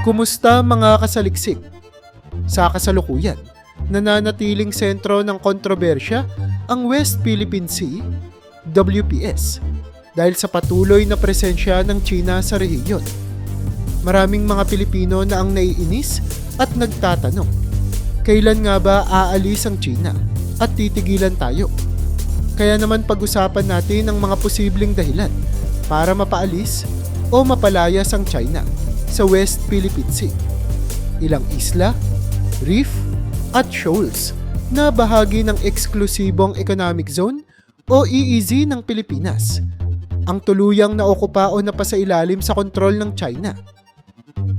Kumusta mga kasaliksik? Sa kasalukuyan, nananatiling sentro ng kontrobersya ang West Philippine Sea, WPS, dahil sa patuloy na presensya ng China sa rehiyon. Maraming mga Pilipino na ang naiinis at nagtatanong, kailan nga ba aalis ang China at titigilan tayo? Kaya naman pag-usapan natin ang mga posibleng dahilan para mapaalis o mapalayas ang China sa West Philippine Sea. Ilang isla, reef, at shoals na bahagi ng eksklusibong economic zone o EEZ ng Pilipinas. Ang tuluyang naokupa o napasailalim sa kontrol ng China.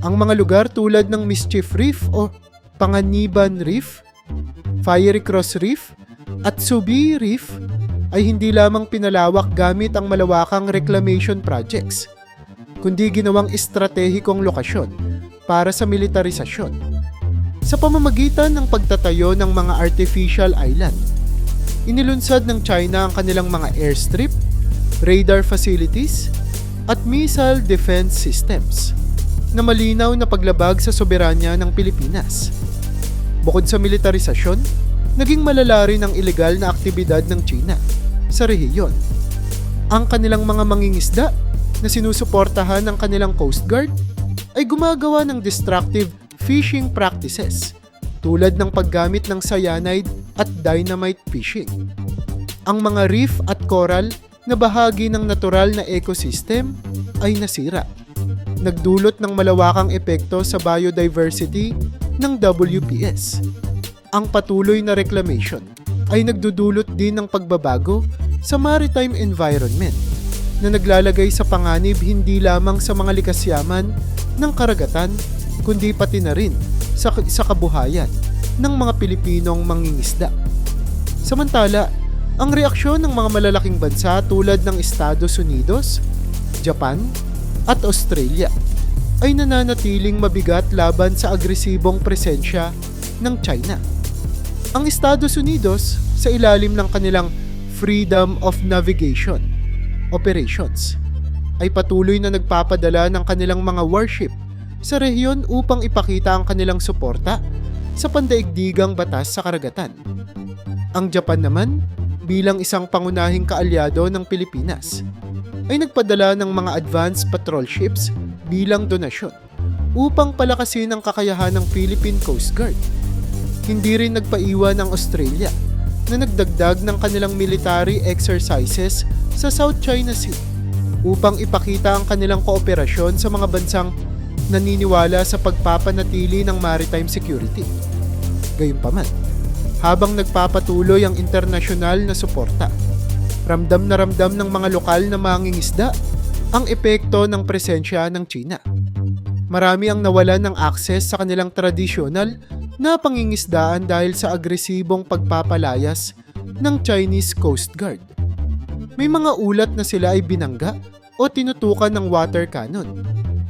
Ang mga lugar tulad ng Mischief Reef o Panganiban Reef, Fiery Cross Reef, at Subi Reef ay hindi lamang pinalawak gamit ang malawakang reclamation projects, kundi ginawang estratehikong lokasyon para sa militarisasyon. Sa pamamagitan ng pagtatayo ng mga artificial island, inilunsad ng China ang kanilang mga airstrip, radar facilities, at missile defense systems na malinaw na paglabag sa soberanya ng Pilipinas. Bukod sa militarisasyon, naging malala rin ang ilegal na aktibidad ng China sa rehiyon. Ang kanilang mga mangingisda na sinusuportahan ng kanilang Coast Guard ay gumagawa ng destructive fishing practices tulad ng paggamit ng cyanide at dynamite fishing. Ang mga reef at coral na bahagi ng natural na ecosystem ay nasira. Nagdulot ng malawakang epekto sa biodiversity ng WPS. Ang patuloy na reclamation ay nagdudulot din ng pagbabago sa maritime environment na naglalagay sa panganib hindi lamang sa mga likas yaman ng karagatan kundi pati na rin sa, sa kabuhayan ng mga Pilipinong mangingisda. Samantala, ang reaksyon ng mga malalaking bansa tulad ng Estados Unidos, Japan, at Australia ay nananatiling mabigat laban sa agresibong presensya ng China. Ang Estados Unidos sa ilalim ng kanilang Freedom of Navigation operations ay patuloy na nagpapadala ng kanilang mga warship sa rehiyon upang ipakita ang kanilang suporta sa pandaigdigang batas sa karagatan. Ang Japan naman, bilang isang pangunahing kaalyado ng Pilipinas, ay nagpadala ng mga advanced patrol ships bilang donasyon upang palakasin ang kakayahan ng Philippine Coast Guard. Hindi rin nagpaiwan ang Australia na nagdagdag ng kanilang military exercises sa South China Sea upang ipakita ang kanilang kooperasyon sa mga bansang naniniwala sa pagpapanatili ng maritime security. Gayunpaman, habang nagpapatuloy ang internasyonal na suporta, ramdam na ramdam ng mga lokal na mangingisda ang epekto ng presensya ng China. Marami ang nawalan ng akses sa kanilang tradisyonal na pangingisdaan dahil sa agresibong pagpapalayas ng Chinese Coast Guard. May mga ulat na sila ay binangga o tinutukan ng water cannon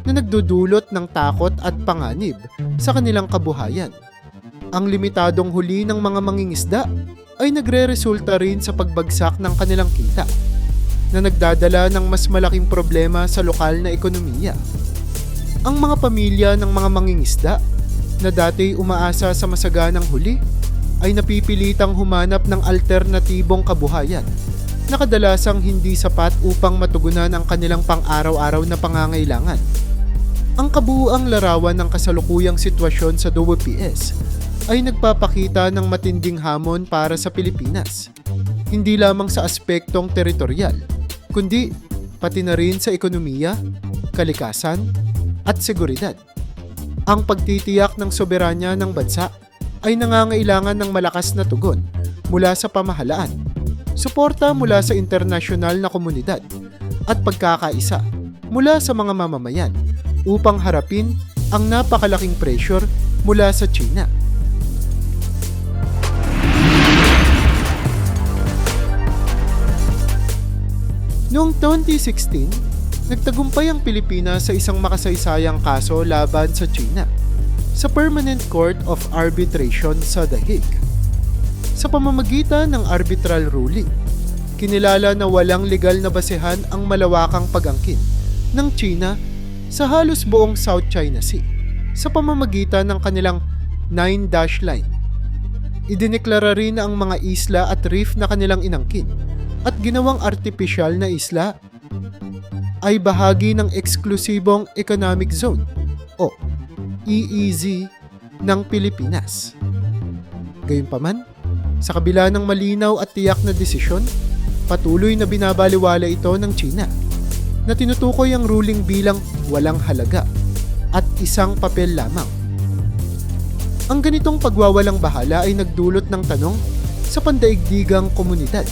na nagdudulot ng takot at panganib sa kanilang kabuhayan. Ang limitadong huli ng mga mangingisda ay nagre-resulta rin sa pagbagsak ng kanilang kita na nagdadala ng mas malaking problema sa lokal na ekonomiya. Ang mga pamilya ng mga mangingisda na dati umaasa sa masaganang huli ay napipilitang humanap ng alternatibong kabuhayan na kadalasang hindi sapat upang matugunan ang kanilang pang-araw-araw na pangangailangan. Ang kabuuang larawan ng kasalukuyang sitwasyon sa WPS ay nagpapakita ng matinding hamon para sa Pilipinas. Hindi lamang sa aspektong teritorial, kundi pati na rin sa ekonomiya, kalikasan, at seguridad. Ang pagtitiyak ng soberanya ng bansa ay nangangailangan ng malakas na tugon mula sa pamahalaan, suporta mula sa internasyonal na komunidad, at pagkakaisa mula sa mga mamamayan upang harapin ang napakalaking pressure mula sa China. Noong 2016, nagtagumpay ang Pilipinas sa isang makasaysayang kaso laban sa China sa Permanent Court of Arbitration sa The Hague. Sa pamamagitan ng arbitral ruling, kinilala na walang legal na basehan ang malawakang pagangkin ng China sa halos buong South China Sea sa pamamagitan ng kanilang Nine Dash Line. Idineklara rin ang mga isla at reef na kanilang inangkin at ginawang artificial na isla ay bahagi ng eksklusibong economic zone o EEZ ng Pilipinas. Gayunpaman, sa kabila ng malinaw at tiyak na desisyon, patuloy na binabaliwala ito ng China na tinutukoy ang ruling bilang walang halaga at isang papel lamang. Ang ganitong pagwawalang bahala ay nagdulot ng tanong sa pandaigdigang komunidad.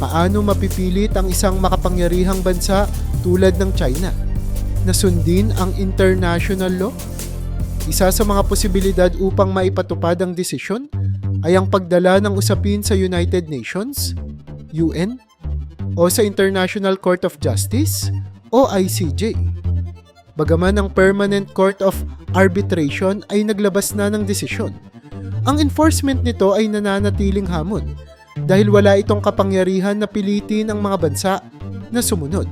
Paano mapipilit ang isang makapangyarihang bansa tulad ng China na sundin ang international law? Isa sa mga posibilidad upang maipatupad ang desisyon ay ang pagdala ng usapin sa United Nations, UN, o sa International Court of Justice o ICJ. Bagaman ang Permanent Court of Arbitration ay naglabas na ng desisyon, ang enforcement nito ay nananatiling hamon dahil wala itong kapangyarihan na pilitin ang mga bansa na sumunod.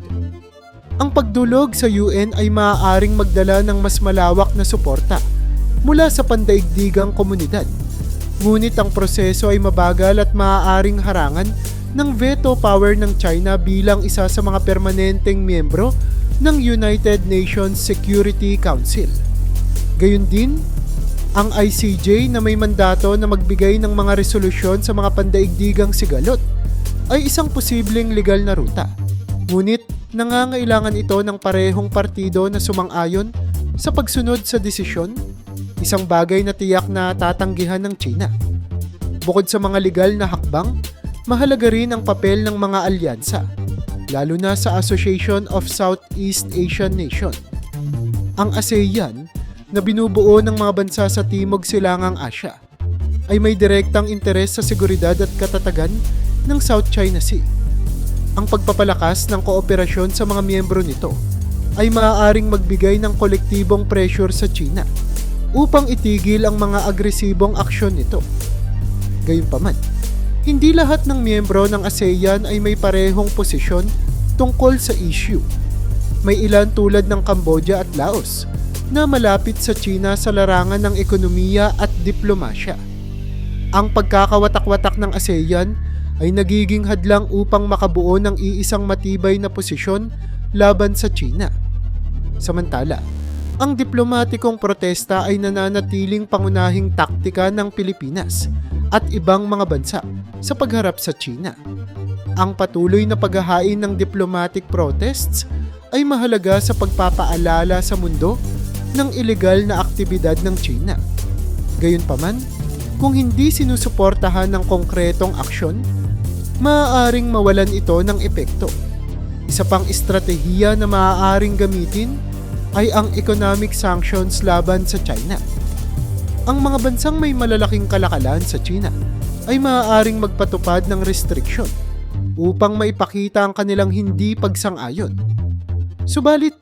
Ang pagdulog sa UN ay maaaring magdala ng mas malawak na suporta mula sa pandaigdigang komunidad. Ngunit ang proseso ay mabagal at maaaring harangan ng veto power ng China bilang isa sa mga permanenteng miyembro ng United Nations Security Council. Gayun din, ang ICJ na may mandato na magbigay ng mga resolusyon sa mga pandaigdigang sigalot ay isang posibleng legal na ruta. Ngunit nangangailangan ito ng parehong partido na sumang-ayon sa pagsunod sa desisyon, isang bagay na tiyak na tatanggihan ng China. Bukod sa mga legal na hakbang, mahalaga rin ang papel ng mga alyansa, lalo na sa Association of Southeast Asian Nation. Ang ASEAN na binubuo ng mga bansa sa Timog Silangang Asya ay may direktang interes sa seguridad at katatagan ng South China Sea. Ang pagpapalakas ng kooperasyon sa mga miyembro nito ay maaaring magbigay ng kolektibong pressure sa China upang itigil ang mga agresibong aksyon nito. Gayunpaman, hindi lahat ng miyembro ng ASEAN ay may parehong posisyon tungkol sa issue. May ilan tulad ng Cambodia at Laos na malapit sa China sa larangan ng ekonomiya at diplomasya. Ang pagkakawatak-watak ng ASEAN ay nagiging hadlang upang makabuo ng iisang matibay na posisyon laban sa China. Samantala, ang diplomatikong protesta ay nananatiling pangunahing taktika ng Pilipinas at ibang mga bansa sa pagharap sa China. Ang patuloy na paghahain ng diplomatic protests ay mahalaga sa pagpapaalala sa mundo ng ilegal na aktibidad ng China. Gayunpaman, kung hindi sinusuportahan ng konkretong aksyon, maaaring mawalan ito ng epekto. Isa pang estratehiya na maaaring gamitin ay ang economic sanctions laban sa China. Ang mga bansang may malalaking kalakalan sa China ay maaaring magpatupad ng restriksyon upang maipakita ang kanilang hindi pagsang-ayon. Subalit,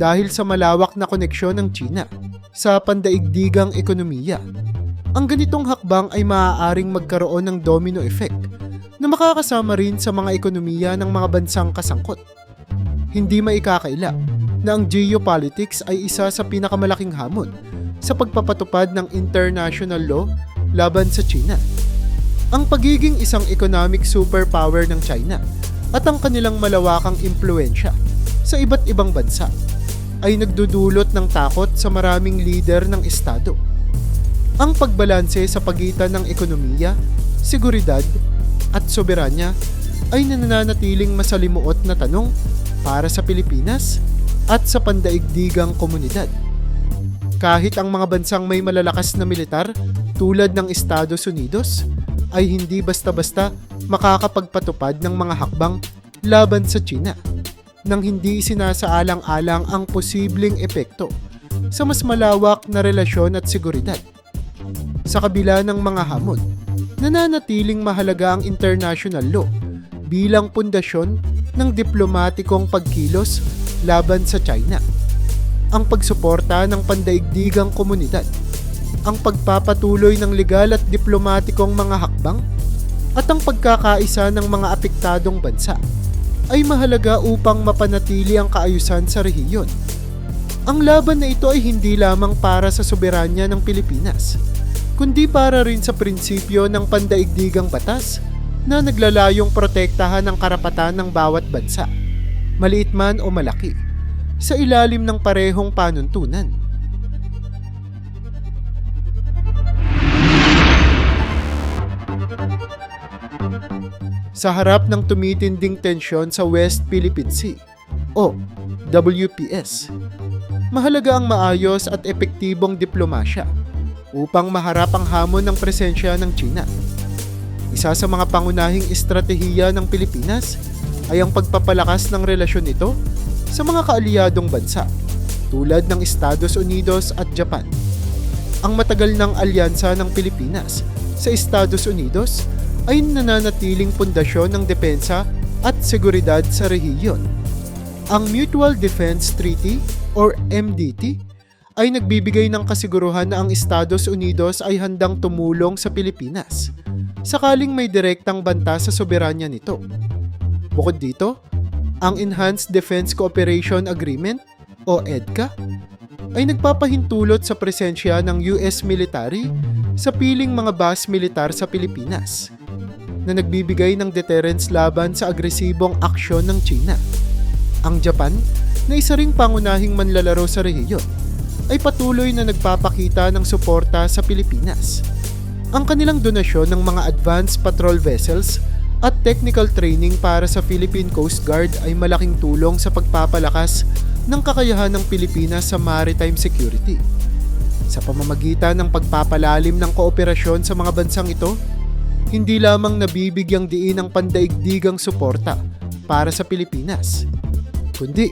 dahil sa malawak na koneksyon ng China sa pandaigdigang ekonomiya. Ang ganitong hakbang ay maaaring magkaroon ng domino effect na makakasama rin sa mga ekonomiya ng mga bansang kasangkot. Hindi maikakaila na ang geopolitics ay isa sa pinakamalaking hamon sa pagpapatupad ng international law laban sa China. Ang pagiging isang economic superpower ng China at ang kanilang malawakang impluensya sa iba't ibang bansa ay nagdudulot ng takot sa maraming lider ng Estado. Ang pagbalanse sa pagitan ng ekonomiya, seguridad at soberanya ay nananatiling masalimuot na tanong para sa Pilipinas at sa pandaigdigang komunidad. Kahit ang mga bansang may malalakas na militar tulad ng Estados Unidos ay hindi basta-basta makakapagpatupad ng mga hakbang laban sa China nang hindi sinasaalang-alang ang posibleng epekto sa mas malawak na relasyon at seguridad. Sa kabila ng mga hamon, nananatiling mahalaga ang international law bilang pundasyon ng diplomatikong pagkilos laban sa China. Ang pagsuporta ng pandaigdigang komunidad, ang pagpapatuloy ng legal at diplomatikong mga hakbang, at ang pagkakaisa ng mga apektadong bansa ay mahalaga upang mapanatili ang kaayusan sa rehiyon. Ang laban na ito ay hindi lamang para sa soberanya ng Pilipinas, kundi para rin sa prinsipyo ng pandaigdigang batas na naglalayong protektahan ang karapatan ng bawat bansa, maliit man o malaki, sa ilalim ng parehong panuntunan. Sa harap ng tumitinding tensyon sa West Philippine Sea, o WPS, mahalaga ang maayos at epektibong diplomasya upang maharap ang hamon ng presensya ng China. Isa sa mga pangunahing estratehiya ng Pilipinas ay ang pagpapalakas ng relasyon nito sa mga kaalyadong bansa tulad ng Estados Unidos at Japan. Ang matagal ng alyansa ng Pilipinas sa Estados Unidos ay nananatiling pundasyon ng depensa at seguridad sa rehiyon. Ang Mutual Defense Treaty or MDT ay nagbibigay ng kasiguruhan na ang Estados Unidos ay handang tumulong sa Pilipinas sakaling may direktang banta sa soberanya nito. Bukod dito, ang Enhanced Defense Cooperation Agreement o EDCA ay nagpapahintulot sa presensya ng US military sa piling mga base militar sa Pilipinas na nagbibigay ng deterrence laban sa agresibong aksyon ng China. Ang Japan, na isa ring pangunahing manlalaro sa rehiyon, ay patuloy na nagpapakita ng suporta sa Pilipinas. Ang kanilang donasyon ng mga advanced patrol vessels at technical training para sa Philippine Coast Guard ay malaking tulong sa pagpapalakas ng kakayahan ng Pilipinas sa maritime security. Sa pamamagitan ng pagpapalalim ng kooperasyon sa mga bansang ito, hindi lamang nabibigyang diin ang pandaigdigang suporta para sa Pilipinas, kundi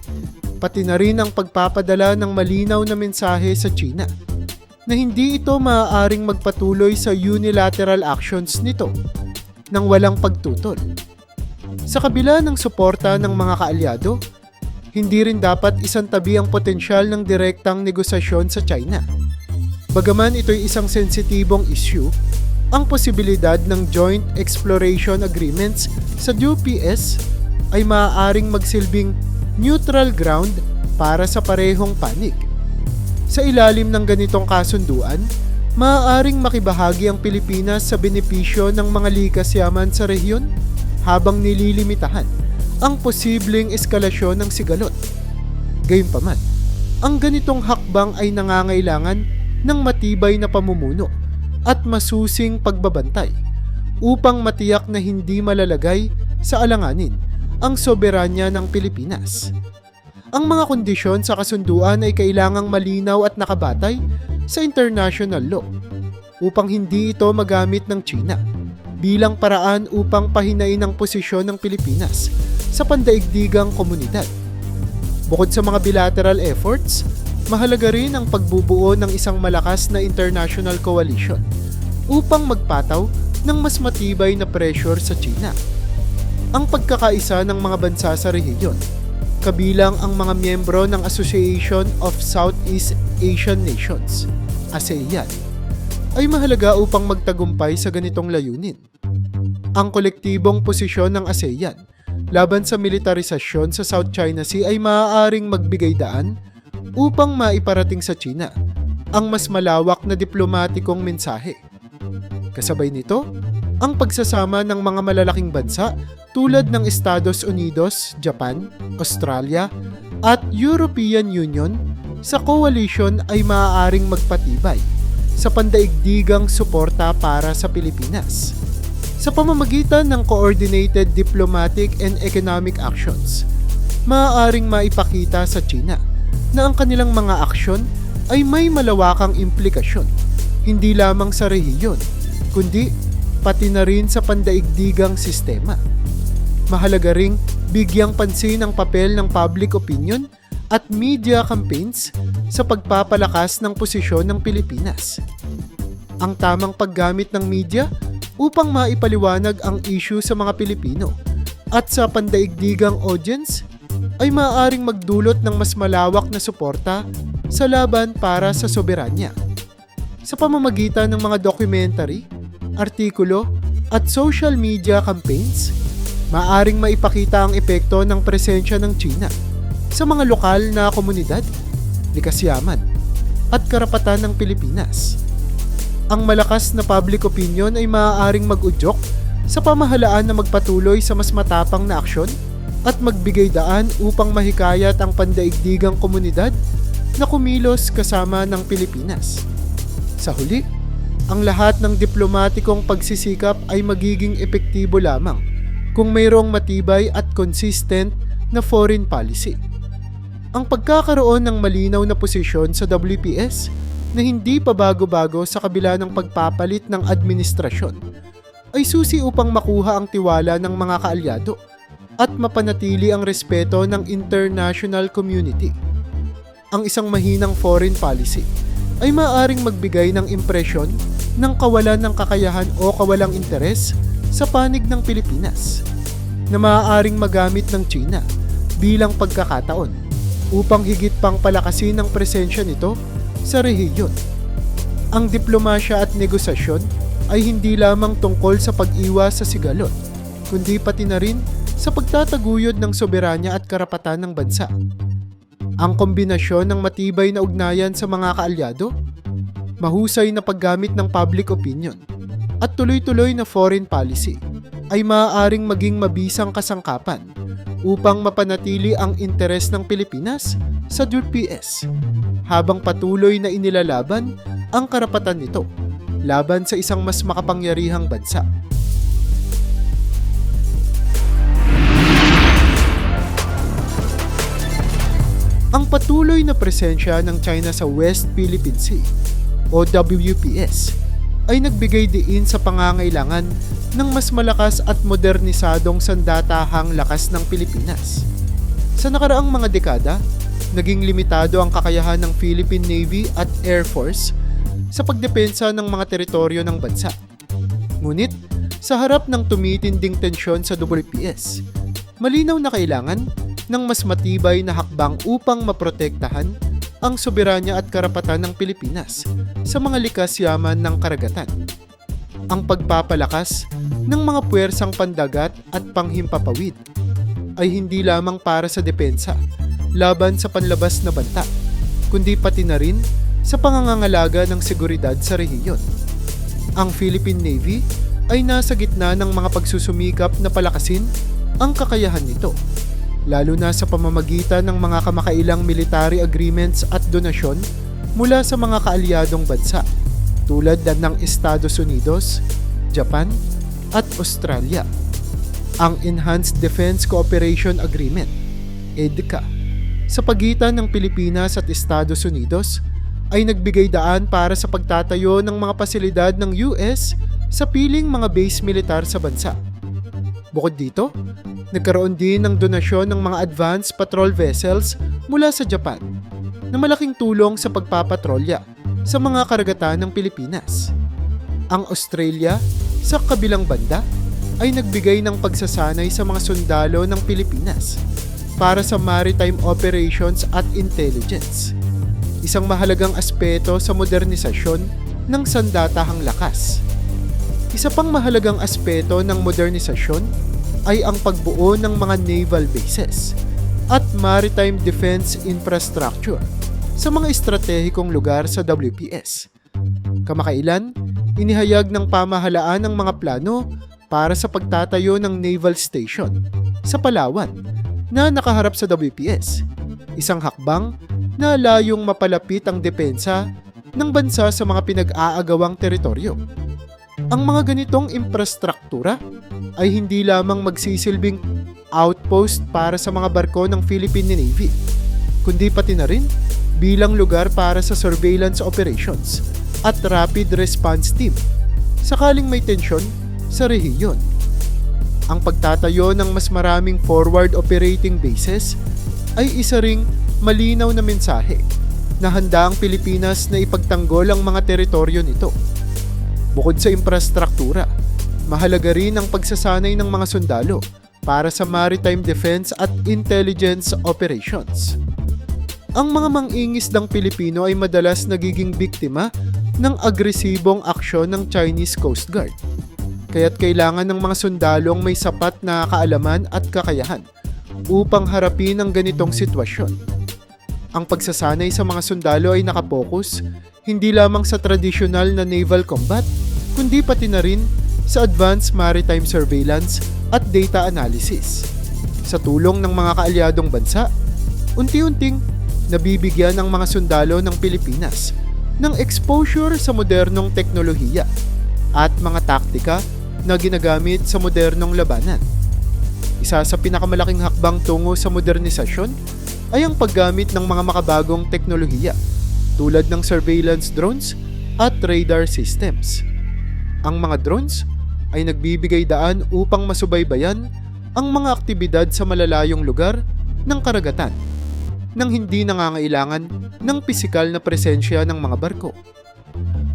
pati na rin ang pagpapadala ng malinaw na mensahe sa China na hindi ito maaaring magpatuloy sa unilateral actions nito nang walang pagtutol. Sa kabila ng suporta ng mga kaalyado, hindi rin dapat isang tabi ang potensyal ng direktang negosasyon sa China. Bagaman ito'y isang sensitibong issue, ang posibilidad ng Joint Exploration Agreements sa UPS ay maaaring magsilbing neutral ground para sa parehong panig. Sa ilalim ng ganitong kasunduan, maaaring makibahagi ang Pilipinas sa benepisyo ng mga likas yaman sa rehiyon habang nililimitahan ang posibleng eskalasyon ng sigalot. Gayunpaman, ang ganitong hakbang ay nangangailangan ng matibay na pamumuno at masusing pagbabantay upang matiyak na hindi malalagay sa alanganin ang soberanya ng Pilipinas. Ang mga kondisyon sa kasunduan ay kailangang malinaw at nakabatay sa international law upang hindi ito magamit ng China bilang paraan upang pahinain ang posisyon ng Pilipinas sa pandaigdigang komunidad. Bukod sa mga bilateral efforts, mahalaga rin ang pagbubuo ng isang malakas na international coalition upang magpataw ng mas matibay na pressure sa China. Ang pagkakaisa ng mga bansa sa rehiyon kabilang ang mga miyembro ng Association of Southeast Asian Nations, ASEAN, ay mahalaga upang magtagumpay sa ganitong layunin. Ang kolektibong posisyon ng ASEAN laban sa militarisasyon sa South China Sea ay maaaring magbigay daan upang maiparating sa China ang mas malawak na diplomatikong mensahe. Kasabay nito, ang pagsasama ng mga malalaking bansa tulad ng Estados Unidos, Japan, Australia, at European Union sa coalition ay maaaring magpatibay sa pandaigdigang suporta para sa Pilipinas. Sa pamamagitan ng coordinated diplomatic and economic actions, maaaring maipakita sa China na ang kanilang mga aksyon ay may malawakang implikasyon, hindi lamang sa rehiyon, kundi pati na rin sa pandaigdigang sistema mahalaga ring bigyang pansin ang papel ng public opinion at media campaigns sa pagpapalakas ng posisyon ng Pilipinas. Ang tamang paggamit ng media upang maipaliwanag ang issue sa mga Pilipino at sa pandaigdigang audience ay maaaring magdulot ng mas malawak na suporta sa laban para sa soberanya. Sa pamamagitan ng mga documentary, artikulo at social media campaigns, maaring maipakita ang epekto ng presensya ng China sa mga lokal na komunidad likas yaman, at karapatan ng Pilipinas. Ang malakas na public opinion ay maaaring mag-udyok sa pamahalaan na magpatuloy sa mas matapang na aksyon at magbigay daan upang mahikayat ang pandaigdigang komunidad na kumilos kasama ng Pilipinas. Sa huli, ang lahat ng diplomatikong pagsisikap ay magiging epektibo lamang kung mayroong matibay at consistent na foreign policy. Ang pagkakaroon ng malinaw na posisyon sa WPS na hindi pa bago-bago sa kabila ng pagpapalit ng administrasyon ay susi upang makuha ang tiwala ng mga kaalyado at mapanatili ang respeto ng international community. Ang isang mahinang foreign policy ay maaaring magbigay ng impresyon ng kawalan ng kakayahan o kawalang interes sa panig ng Pilipinas na maaaring magamit ng China bilang pagkakataon upang higit pang palakasin ang presensya nito sa rehiyon. Ang diplomasya at negosasyon ay hindi lamang tungkol sa pag-iwas sa sigalot, kundi pati na rin sa pagtataguyod ng soberanya at karapatan ng bansa. Ang kombinasyon ng matibay na ugnayan sa mga kaalyado, mahusay na paggamit ng public opinion, at tuloy-tuloy na foreign policy ay maaaring maging mabisang kasangkapan upang mapanatili ang interes ng Pilipinas sa WPS habang patuloy na inilalaban ang karapatan nito laban sa isang mas makapangyarihang bansa. Ang patuloy na presensya ng China sa West Philippine Sea o WPS ay nagbigay diin sa pangangailangan ng mas malakas at modernisadong sandatahang lakas ng Pilipinas. Sa nakaraang mga dekada, naging limitado ang kakayahan ng Philippine Navy at Air Force sa pagdepensa ng mga teritoryo ng bansa. Ngunit, sa harap ng tumitinding tensyon sa WPS, malinaw na kailangan ng mas matibay na hakbang upang maprotektahan ang soberanya at karapatan ng Pilipinas sa mga likas yaman ng karagatan. Ang pagpapalakas ng mga puwersang pandagat at panghimpapawid ay hindi lamang para sa depensa laban sa panlabas na banta, kundi pati na rin sa pangangangalaga ng seguridad sa rehiyon. Ang Philippine Navy ay nasa gitna ng mga pagsusumikap na palakasin ang kakayahan nito lalo na sa pamamagitan ng mga kamakailang military agreements at donasyon mula sa mga kaalyadong bansa tulad ng Estados Unidos, Japan, at Australia. Ang Enhanced Defense Cooperation Agreement, EDCA, sa pagitan ng Pilipinas at Estados Unidos ay nagbigay daan para sa pagtatayo ng mga pasilidad ng US sa piling mga base militar sa bansa. Bukod dito, nagkaroon din ng donasyon ng mga advanced patrol vessels mula sa Japan na malaking tulong sa pagpapatrolya sa mga karagatan ng Pilipinas. Ang Australia, sa kabilang banda, ay nagbigay ng pagsasanay sa mga sundalo ng Pilipinas para sa maritime operations at intelligence. Isang mahalagang aspeto sa modernisasyon ng sandatahang lakas. Isa pang mahalagang aspeto ng modernisasyon ay ang pagbuo ng mga naval bases at maritime defense infrastructure sa mga estratehikong lugar sa WPS. Kamakailan, inihayag ng pamahalaan ng mga plano para sa pagtatayo ng naval station sa Palawan na nakaharap sa WPS. Isang hakbang na layong mapalapit ang depensa ng bansa sa mga pinag-aagawang teritoryo. Ang mga ganitong infrastruktura ay hindi lamang magsisilbing outpost para sa mga barko ng Philippine Navy, kundi pati na rin bilang lugar para sa surveillance operations at rapid response team sakaling may tensyon sa rehiyon. Ang pagtatayo ng mas maraming forward operating bases ay isa ring malinaw na mensahe na handa ang Pilipinas na ipagtanggol ang mga teritoryo nito Bukod sa infrastruktura, mahalaga rin ang pagsasanay ng mga sundalo para sa maritime defense at intelligence operations. Ang mga mangingisdang Pilipino ay madalas nagiging biktima ng agresibong aksyon ng Chinese Coast Guard. Kaya't kailangan ng mga sundalong may sapat na kaalaman at kakayahan upang harapin ang ganitong sitwasyon. Ang pagsasanay sa mga sundalo ay nakapokus hindi lamang sa tradisyonal na naval combat, kundi pati na rin sa advanced maritime surveillance at data analysis. Sa tulong ng mga kaalyadong bansa, unti-unting nabibigyan ang mga sundalo ng Pilipinas ng exposure sa modernong teknolohiya at mga taktika na ginagamit sa modernong labanan. Isa sa pinakamalaking hakbang tungo sa modernisasyon ay ang paggamit ng mga makabagong teknolohiya tulad ng surveillance drones at radar systems. Ang mga drones ay nagbibigay daan upang masubaybayan ang mga aktibidad sa malalayong lugar ng karagatan nang hindi nangangailangan ng pisikal na presensya ng mga barko.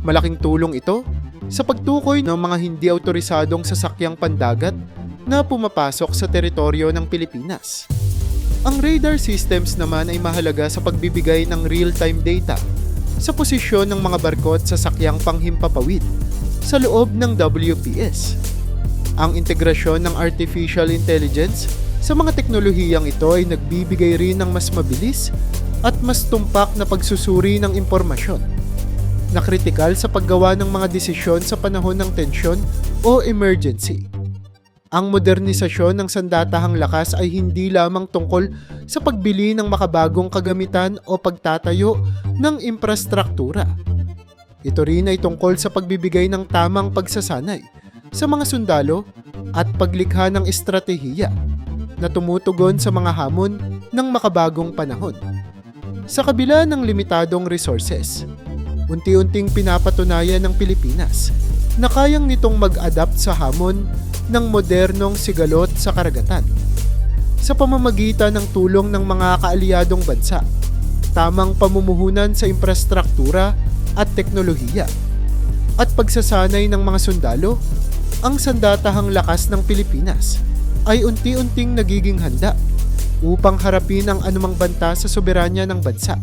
Malaking tulong ito sa pagtukoy ng mga hindi autorisadong sasakyang pandagat na pumapasok sa teritoryo ng Pilipinas. Ang radar systems naman ay mahalaga sa pagbibigay ng real-time data sa posisyon ng mga barko at sasakyang panghimpapawid sa loob ng WPS. Ang integrasyon ng artificial intelligence sa mga teknolohiyang ito ay nagbibigay rin ng mas mabilis at mas tumpak na pagsusuri ng impormasyon na kritikal sa paggawa ng mga desisyon sa panahon ng tensyon o emergency. Ang modernisasyon ng sandatahang lakas ay hindi lamang tungkol sa pagbili ng makabagong kagamitan o pagtatayo ng infrastruktura. Ito rin ay tungkol sa pagbibigay ng tamang pagsasanay sa mga sundalo at paglikha ng estratehiya na tumutugon sa mga hamon ng makabagong panahon. Sa kabila ng limitadong resources, unti-unting pinapatunayan ng Pilipinas na kayang nitong mag-adapt sa hamon ng modernong sigalot sa karagatan. Sa pamamagitan ng tulong ng mga kaalyadong bansa, tamang pamumuhunan sa infrastruktura at teknolohiya, at pagsasanay ng mga sundalo, ang sandatahang lakas ng Pilipinas ay unti-unting nagiging handa upang harapin ang anumang banta sa soberanya ng bansa.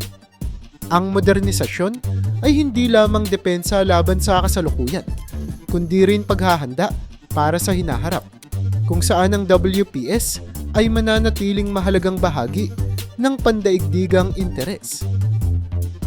Ang modernisasyon ay hindi lamang depensa laban sa kasalukuyan, kundi rin paghahanda para sa hinaharap, kung saan ang WPS ay mananatiling mahalagang bahagi ng pandaigdigang interes.